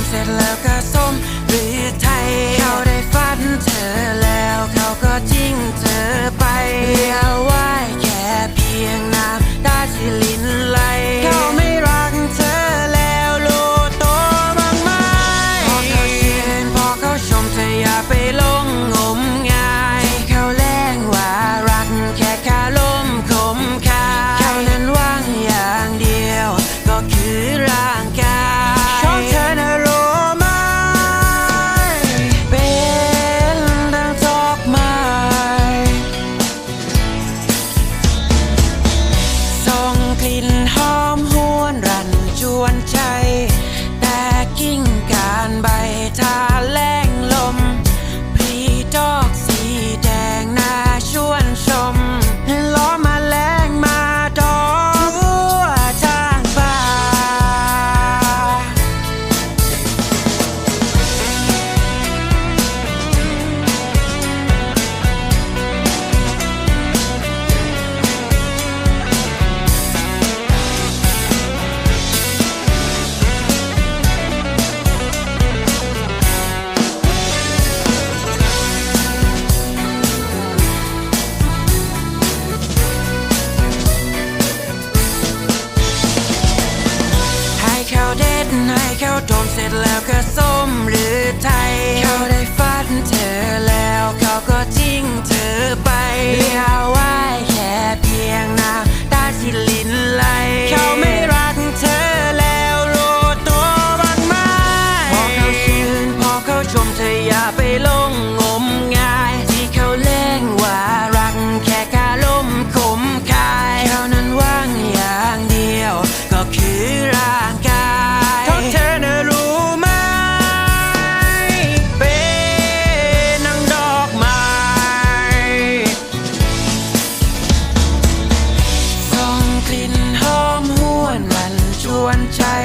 มเสร็จแล้วก็ส้มหรือไทย ดให้เขาโดนเสร็จแล้วก็ส้มหรือไทย เขาได้ฟัดเธอแล้วเขาก็ child.